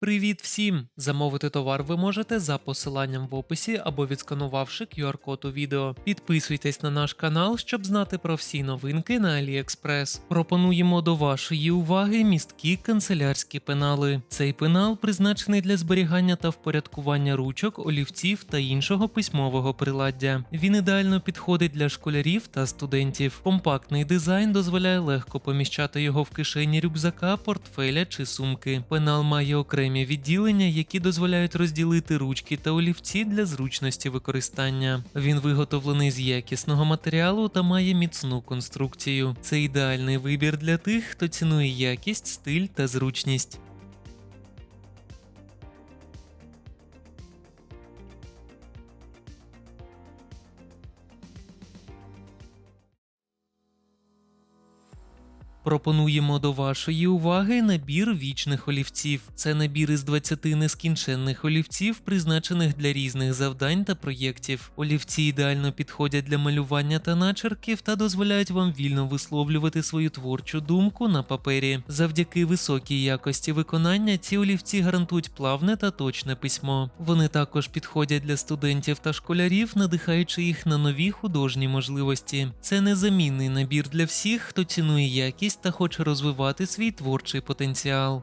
Привіт всім! Замовити товар ви можете за посиланням в описі або відсканувавши QR-код у відео. Підписуйтесь на наш канал, щоб знати про всі новинки на AliExpress. Пропонуємо до вашої уваги місткі канцелярські пенали. Цей пенал призначений для зберігання та впорядкування ручок, олівців та іншого письмового приладдя. Він ідеально підходить для школярів та студентів. Компактний дизайн дозволяє легко поміщати його в кишені рюкзака, портфеля чи сумки. Пенал має окремі відділення, які дозволяють розділити ручки та олівці для зручності використання. Він виготовлений з якісного матеріалу та має міцну конструкцію. Це ідеальний вибір для тих, хто цінує якість, стиль та зручність. Пропонуємо до вашої уваги набір вічних олівців. Це набір із 20 нескінченних олівців, призначених для різних завдань та проєктів. Олівці ідеально підходять для малювання та начерків та дозволяють вам вільно висловлювати свою творчу думку на папері. Завдяки високій якості виконання ці олівці гарантують плавне та точне письмо. Вони також підходять для студентів та школярів, надихаючи їх на нові художні можливості. Це незамінний набір для всіх, хто цінує якість та хоче розвивати свій творчий потенціал.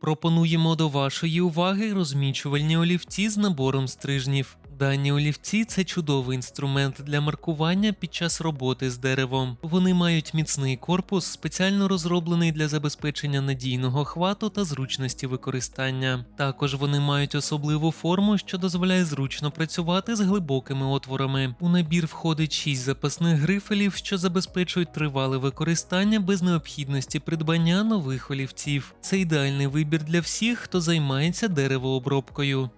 Пропонуємо до вашої уваги розмічувальні олівці з набором стрижнів. Дані олівці це чудовий інструмент для маркування під час роботи з деревом. Вони мають міцний корпус, спеціально розроблений для забезпечення надійного хвату та зручності використання. Також вони мають особливу форму, що дозволяє зручно працювати з глибокими отворами. У набір входить 6 запасних грифелів, що забезпечують тривале використання без необхідності придбання нових олівців. Це ідеальний вибір для всіх, хто займається деревообробкою.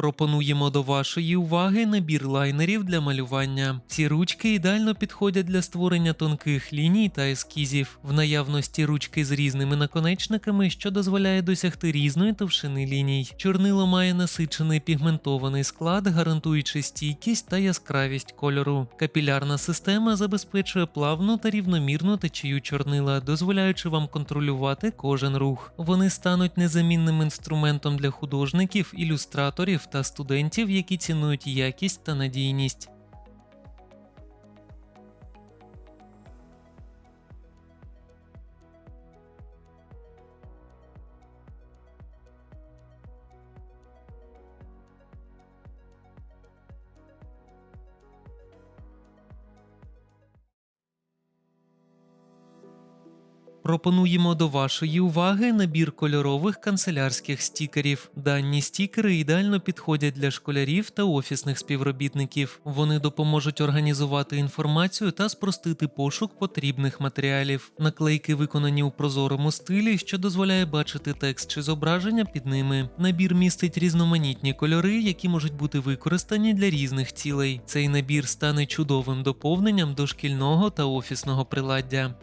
Пропонуємо до вашої уваги набір лайнерів для малювання. Ці ручки ідеально підходять для створення тонких ліній та ескізів. В наявності ручки з різними наконечниками, що дозволяє досягти різної товщини ліній. Чорнило має насичений пігментований склад, гарантуючи стійкість та яскравість кольору. Капілярна система забезпечує плавну та рівномірну течію чорнила, дозволяючи вам контролювати кожен рух. Вони стануть незамінним інструментом для художників, ілюстраторів та студентів, які цінують якість та надійність. Пропонуємо до вашої уваги набір кольорових канцелярських стікерів. Дані стікери ідеально підходять для школярів та офісних співробітників. Вони допоможуть організувати інформацію та спростити пошук потрібних матеріалів. Наклейки виконані у прозорому стилі, що дозволяє бачити текст чи зображення під ними. Набір містить різноманітні кольори, які можуть бути використані для різних цілей. Цей набір стане чудовим доповненням до шкільного та офісного приладдя.